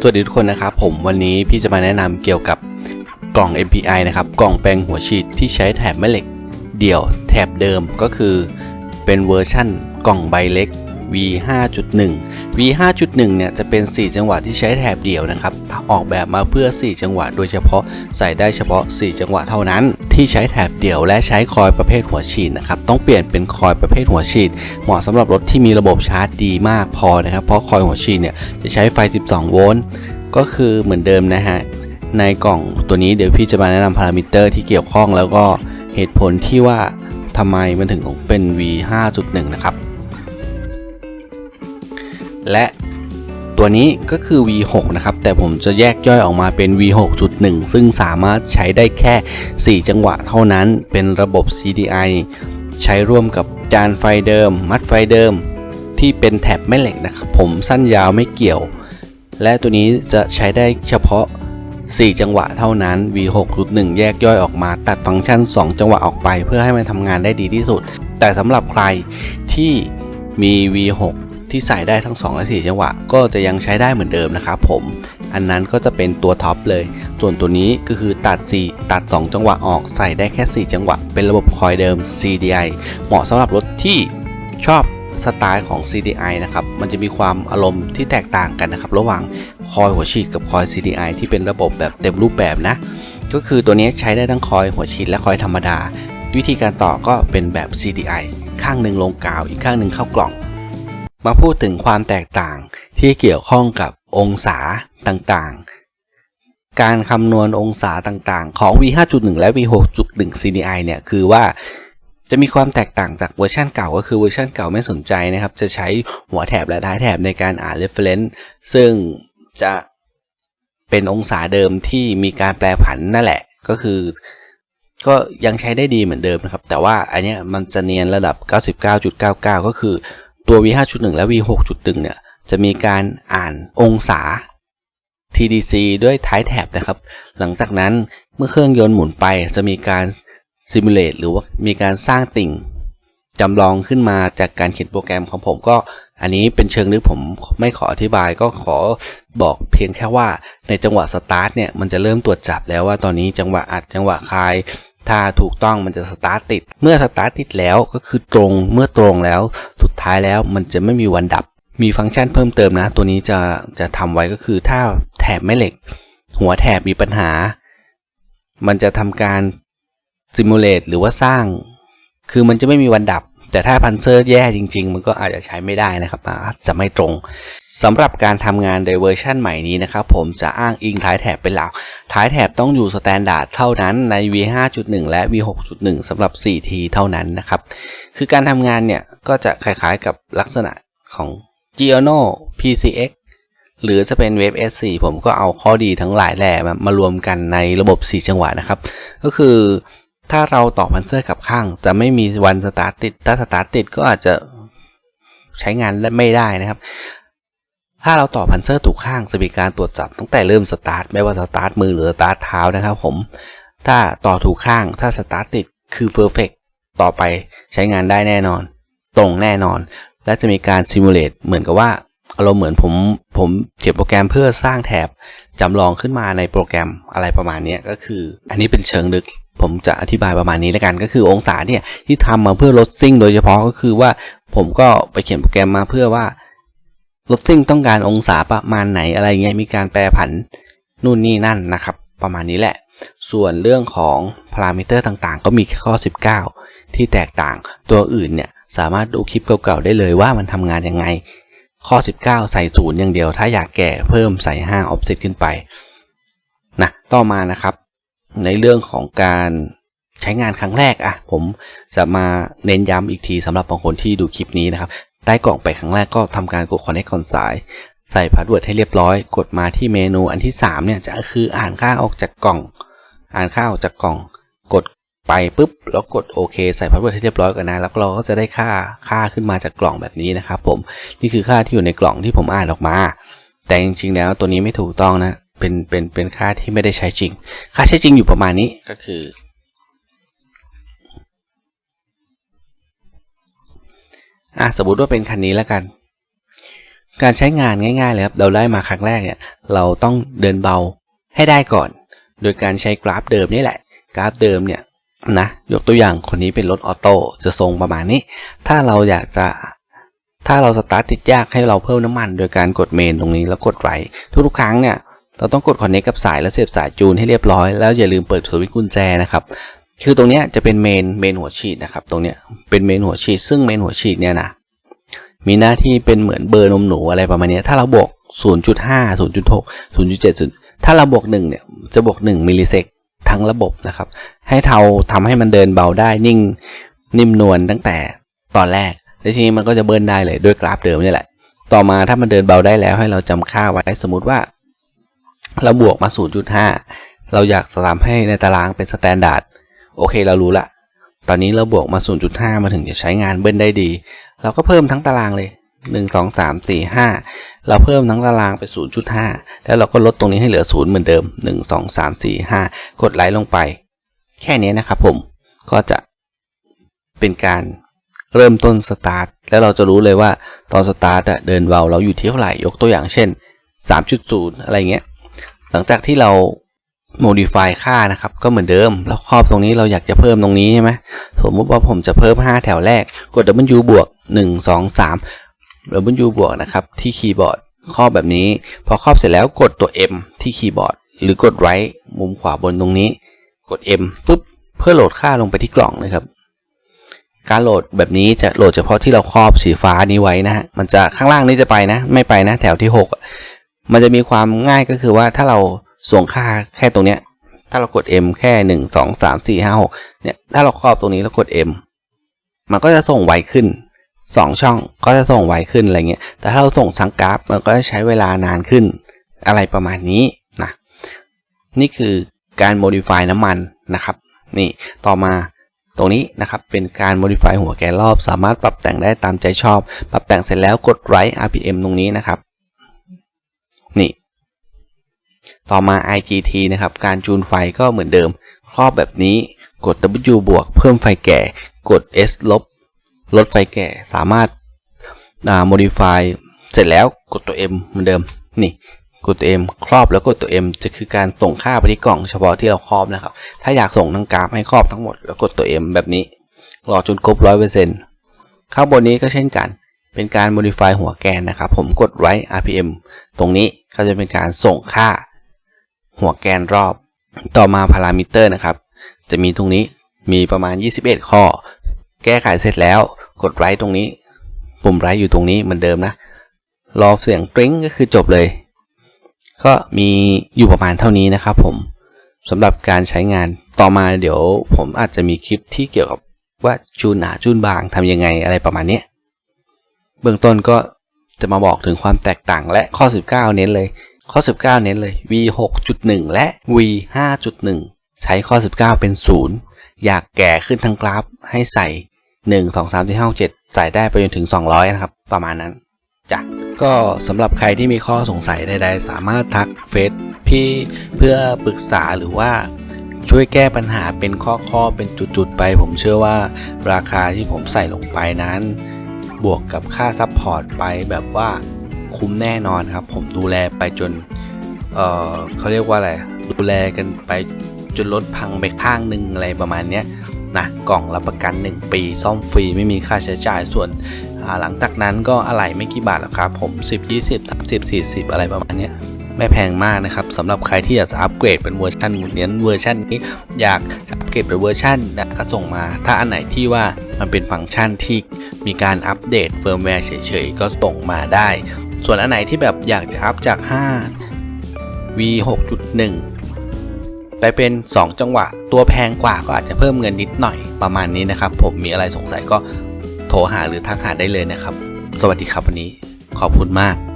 สวัสดีทุกคนนะครับผมวันนี้พี่จะมาแนะนำเกี่ยวกับกล่อง MPI นะครับกล่องแปลงหัวฉีดที่ใช้แถบแม่เหล็ก เดี่ยวแถบเดิมก็คือเป็นเวอร์ชั่นกล่องใบเล็ก V 5.1 V 5.1เนี่ยจะเป็น 4 จังหวะที่ใช้แถบเดี่ยวนะครับ ออกแบบมาเพื่อ 4 จังหวะโดยเฉพาะใส่ได้เฉพาะ 4 จังหวะเท่านั้น ที่ใช้แถบเดี่ยวและใช้คอยประเภทหัวฉีดนะครับ ต้องเปลี่ยนเป็นคอยประเภทหัวฉีด เหมาะสำหรับรถที่มีระบบชาร์จดีมากพอนะครับ เพราะคอยหัวฉีดเนี่ยจะใช้ไฟ 12 โวลต์ ก็คือเหมือนเดิมนะฮะ ในกล่องตัวนี้เดี๋ยวพี่จะมาแนะนำพารามิเตอร์ที่เกี่ยวข้องแล้วก็เหตุผลที่ว่าทำไมมันถึงเป็น V 5.1 นะครับ และตัวนี้ก็คือ V6 นะครับ แต่ผมจะแยกย่อยออกมาเป็น V6.1 ซึ่งสามารถใช้ได้แค่ 4 จังหวะเท่านั้น เป็นระบบ CDI ใช้ร่วมกับจานไฟเดิม มัดไฟเดิม ที่เป็นแถบแม่เหล็กนะครับ ผมสั้นยาวไม่เกี่ยว และตัวนี้จะใช้ได้เฉพาะ 4 จังหวะเท่านั้น V6.1 แยกย่อยออกมาตัดฟังก์ชัน 2 จังหวะออกไป เพื่อให้มันทำงานได้ดีที่สุด แต่สำหรับใครที่มี V6 ที่ใส่ได้ทั้ง 2 และ 4 จังหวะ ก็จะยังใช้ได้เหมือนเดิมนะครับผม อันนั้นก็จะเป็นตัวท็อปเลย ส่วนตัวนี้ก็คือตัด 4 ตัด 2 จังหวะออกใส่ได้แค่ 4 จังหวะ เป็นระบบคอยเดิม CDI เหมาะสำหรับรถที่ชอบสไตล์ของ CDI นะครับ มันจะมีความอารมณ์ที่แตกต่างกันนะครับ ระหว่างคอยหัวฉีดกับคอย CDI ที่เป็นระบบแบบเต็มรูปแบบนะ ก็คือตัวนี้ใช้ได้ทั้งคอยหัวฉีดและคอยธรรมดา วิธีการต่อก็เป็นแบบ CDI ข้างหนึ่งลงกาว อีกข้างหนึ่งเข้ากล่อง มาพูดถึงความแตกต่างที่เกี่ยวข้องกับองศาต่างๆ การคำนวณองศาต่างๆ ของ V 5.1 และ V 6.1 CDI เนี่ย คือว่าจะมีความแตกต่างจากเวอร์ชันเก่าก็คือเวอร์ชันเก่าไม่สนใจนะครับ จะใช้หัวแถบและท้ายแถบในการอ่าน reference ซึ่งจะเป็นองศาเดิมที่มีการแปลผันนั่นแหละ ก็คือ ก็ยังใช้ได้ดีเหมือนเดิมนะครับ แต่ว่าอันเนี้ยมันจะเนียนระดับ 99.99 ก็คือ ตัว V 5.1 และ V 6.1 เนี่ย จะมีการอ่านองศา TDC ด้วยท้ายแถบนะครับ หลังจากนั้นเมื่อเครื่องยนต์หมุนไปจะมีการซิมูเลตหรือว่ามีการสร้างติ่งจำลองขึ้นมาจากการเขียนโปรแกรมของผมก็ อันนี้เป็นเชิงลึกผมไม่ขออธิบายก็ขอบอกเพียงแค่ว่าในจังหวะสตาร์ทเนี่ยมันจะเริ่มตรวจจับแล้วว่าตอนนี้จังหวะอัดจังหวะคลาย ถ้าถูกต้องมันจะสตาร์ทติด เมื่อสตาร์ทติดแล้วก็คือตรงเมื่อตรงแล้วสุด ท้ายแล้วมันจะไม่มีวันดับ มีฟังก์ชันเพิ่มเติมนะ ตัวนี้จะจะทำไว้ก็คือถ้าแถบแม่เหล็ก หัวแถบมีปัญหา มันจะทำการซิมูเลตหรือว่าสร้าง คือมันจะไม่มีวันดับ แต่ถ้าพันเซอร์แย่จริง ๆ มันก็อาจจะใช้ไม่ได้นะครับอาจจะไม่ตรง สำหรับการทำงานในเวอร์ชันใหม่นี้นะครับผมจะอ้างอิงท้ายแถบเป็นหลัก ท้ายแถบต้องอยู่สแตนดาร์ดเท่านั้นใน V 5.1 และ V 6.1สำหรับ 4T เท่านั้นนะครับ คือการทำงานเนี่ย ก็จะคล้ายๆกับลักษณะของ g i o n o PCX หรือจะเป็น Wave S4 ผมก็เอาข้อดีทั้งหลายแหล่มารวมกันในระบบ 4 จังหวะนะครับ ก็คือถ้าเราต่อพันเซอร์กับข้าง จะไม่มีวันสตาร์ติดถ้าสตาร์ติดก็อาจจะใช้งานและไม่ได้นะครับ ถ้าเราต่อพันเซอร์ถูกข้างจะมีการตรวจจับตั้งแต่เริ่มสตาร์ทไม่ว่าสตาร์ทมือหรือสตาร์ทเท้านะครับผม ถ้าต่อถูกข้างถ้าสตาร์ทติดคือเพอร์เฟกต่อไปใช้งานได้แน่นอน ตรงแน่นอน และจะมีการซิมูเลตเหมือนกับว่าอารมณ์เหมือนผมผมเขียนโปรแกรมเพื่อสร้างแถบจำลองขึ้นมาในโปรแกรมอะไรประมาณนี้ก็คือ อันนี้เป็นเชิงลึก ผมจะอธิบายประมาณนี้แล้วกัน ก็คือองศาเนี่ยที่ทำมาเพื่อลดซิ่งโดยเฉพาะก็คือว่าผมก็ไปเขียนโปรแกรมมาเพื่อว่า รถซิ่งต้องการองศาประมาณไหนอะไรเงี้ยมีการแปรผันนู่นนี่นั่นนะครับ ประมาณนี้แหละ ส่วนเรื่องของพารามิเตอร์ต่างๆ ก็มีข้อ 19 ที่แตกต่างตัวอื่นเนี่ยสามารถดูคลิปเก่าๆได้เลยว่ามันทำงานยังไง ข้อ 19 ใส่ศูนย์อย่างเดียว ถ้าอยากแก่เพิ่มใส่5 offset ขึ้นไปนะต่อมานะครับ ในเรื่องของการใช้งานครั้งแรกอะผมจะมาเน้นย้ำอีกทีสำหรับบางคนที่ดูคลิปนี้นะครับ ใต้กล่องไปครั้งแรกก็ทำการกด connect console ใส่พาสเวิร์ดให้เรียบร้อย กดมาที่เมนูอันที่ 3 เนี่ยจะคืออ่านค่าออกจากกล่อง อ่านค่าออกจากกล่อง กดไปปุ๊บแล้วกดโอเคใส่พาสเวิร์ดให้เรียบร้อยก่อนนะ แล้วเราก็จะได้ค่าค่าขึ้นมาจากกล่องแบบนี้นะครับผมนี่คือค่าที่อยู่ในกล่องที่ผมอ่านออกมา แต่จริงๆแล้วตัวนี้ไม่ถูกต้องนะเป็นเป็นเป็นค่าที่ไม่ได้ใช้จริง ค่าใช้จริงอยู่ประมาณนี้ก็คือ อะสมมติว่าเป็นคันนี้แล้วกัน การใช้งานง่ายๆเลยครับ เราได้มาครั้งแรกเนี่ย เราต้องเดินเบาให้ได้ก่อน โดยการใช้กราฟเดิมนี่แหละ กราฟเดิมเนี่ยนะ ยกตัวอย่างคนนี้เป็นรถออโต้จะทรงประมาณนี้ ถ้าเราอยากจะถ้าเราสตาร์ทติดยากให้เราเพิ่มน้ำมัน โดยการกดเมนตรงนี้แล้วกดไรทุกๆครั้งเนี่ยเราต้องกดคอนเนคกับสายแล้วเสียบสายจูนให้เรียบร้อยแล้วอย่าลืมเปิดสวิตช์กุญแจนะครับ คือตรงนี้จะเป็นเมนเมนหัวฉีดนะครับ ตรงนี้เป็นเมนหัวฉีด ซึ่งเมนหัวฉีดเนี่ยนะมีหน้าที่เป็นเหมือนเบอร์นมหนูอะไรประมาณนี้ถ้าเราบวก 0.5 0.6 0.7ถ้าเราบวก1เนี่ยจะบวก 1มิลลิเซกทั้งระบบนะครับ ให้เทาทำให้มันเดินเบาได้นิ่งนิ่มนวลตั้งแต่ตอนแรกแล้วทีนี้มันก็จะเบิร์นได้เลยด้วยกราฟเดิมนี่แหละ ต่อมาถ้ามันเดินเบาได้แล้วให้เราจำค่าไว้สมมติว่า เราบวกมา 0.5 เราอยากจะทำให้ในตารางเป็นสแตนดาร์ด โอเคเรารู้ละ ตอนนี้เราบวกมา 0.5 มาถึงจะใช้งานเบิ้ลได้ดี เราก็เพิ่มทั้งตารางเลย 1 2 3 4 5 เราเพิ่มทั้งตารางไป 0.5 แล้วเราก็ลดตรงนี้ให้เหลือ 0 เหมือนเดิม 1 2 3 4 5 กดไลค์ลงไป แค่นี้นะครับผมก็จะเป็นการเริ่มต้นสตาร์ทแล้วเราจะรู้เลยว่าตอนสตาร์ทเดินเบาเราอยู่ที่เท่าไหร่ยกตัวอย่างเช่น 3.0 อะไรเงี้ย หลังจากที่เรา modify ค่านะครับ ก็เหมือนเดิม แล้วครอบตรงนี้เราอยากจะเพิ่มตรงนี้ใช่ไหมสมมติว่าผมจะเพิ่ม 5 แถวแรก กด W บวก 1 2 3 W บวกนะครับ ที่คีย์บอร์ดครอบแบบนี้ พอครอบเสร็จแล้วกดตัว M ที่คีย์บอร์ด หรือกด right มุมขวาบนตรงนี้ กด M ปุ๊บ เพื่อโหลดค่าลงไปที่กล่องนะครับ การโหลดแบบนี้จะโหลดเฉพาะที่เราครอบสีฟ้านี้ไว้นะฮะ มันจะข้างล่างนี้จะไปนะ ไม่ไปนะ แถวที่ 6 มันจะมีความง่ายก็คือว่าถ้าเรา ส่งค่าแค่ตรงเนี้ย ถ้าเรากด M แค่หนึ่งสองสามสี่ห้าหกเนี่ย ถ้าเราครอบตรงนี้แล้วกด M มันก็จะส่งไวขึ้นสองช่องก็จะส่งไวขึ้นอะไรเงี้ย แต่ถ้าเราส่งสังกราฟมันก็จะใช้เวลานานขึ้น อะไรประมาณนี้นะ นี่คือการ modify น้ำมันนะครับ นี่ต่อมาตรงนี้นะครับเป็นการ modify หัวแกนรอบ สามารถปรับแต่งได้ตามใจชอบ ปรับแต่งเสร็จแล้วกด right RPM ตรงนี้นะครับ นี่ ต่อมา IGT นะครับ การจูนไฟก็เหมือนเดิม ครอบแบบนี้กด W บวก เพิ่มไฟแก่ กด S ลบ ลดไฟแก่ สามารถ modify เสร็จแล้วกดตัว M เหมือนเดิม นี่ กดตัว M ครอบแล้วกดตัว M จะคือการส่งค่าไปที่กล่องเฉพาะที่เราครอบนะครับ ถ้าอยากส่งทั้งกราฟให้ครอบทั้งหมดแล้วกดตัว M แบบนี้ รอจนครบร้อยเปอร์เซ็นต์ข้างบนนี้ก็เช่นกัน เป็นการ modify หัวแกนนะครับ ผมกด right RPM ตรงนี้ก็จะเป็นการส่งค่า หัวแกนรอบ ต่อมาพารามิเตอร์นะครับ จะมีตรงนี้มีประมาณ 21 ข้อ แก้ไขเสร็จแล้ว กด right ตรงนี้ ปุ่ม right อยู่ตรงนี้เหมือนเดิมนะ รอเสียงกริ้งก็คือจบเลย ก็มีอยู่ประมาณเท่านี้นะครับผมสำหรับการใช้งานต่อมาเดี๋ยวผมอาจจะมีคลิปที่เกี่ยวกับว่าจูนหนาจูนบางทำยังไงอะไรประมาณนี้เบื้องต้นก็จะมาบอกถึงความแตกต่างและข้อ 19 เน้นเลย ข้อ 19 เน้นเลย v 6.1 และ v 5.1 ใช้ข้อ 19 เป็น 0 อยากแก่ขึ้นทั้งกราฟให้ใส่ 1 2 3 4 5 7 ใส่ได้ไปจนถึง 200 นะครับ ประมาณนั้นจ้ะก็สำหรับใครที่มีข้อสงสัยใดๆ สามารถทักเฟซพี่เพื่อปรึกษาหรือว่าช่วยแก้ปัญหาเป็นข้อๆ เป็นจุดๆ ไป ผมเชื่อว่าราคาที่ผมใส่ลงไปนั้น บวกกับค่าซัพพอร์ตไปแบบว่า คุ้มแน่นอนครับ ผมดูแลไปจน เออเขาเรียกว่าอะไร ดูแลกันไปจนรถพังไปข้างหนึ่งอะไรประมาณเนี้ยนะกล่องรับประกัน 1 ปี ซ่อมฟรีไม่มีค่าใช้จ่ายส่วนหลังจากนั้นก็อะไหล่ไม่กี่บาทหรอกครับผม 10 20 30 40 อะไรประมาณนี้ไม่แพงมากนะครับสำหรับใครที่อยากจะอัปเกรดเป็นเวอร์ชันเน้นเวอร์ชันนี้อยากจะอัปเกรดเป็นเวอร์ชันนะก็ส่งมา ถ้าอันไหนที่ว่ามันเป็นฟังก์ชันที่มีการอัปเดตเฟิร์มแวร์เฉยๆ ก็ส่งมาได้ ส่วนอันไหนที่แบบอยากจะอัพจาก 5 v 6.1 ไปเป็น 2 จังหวะ ตัวแพงกว่าก็อาจจะเพิ่มเงินนิดหน่อยประมาณนี้นะครับ ผมมีอะไรสงสัยก็โทรหาหรือทักหาได้เลยนะครับ สวัสดีครับวันนี้ขอบคุณมาก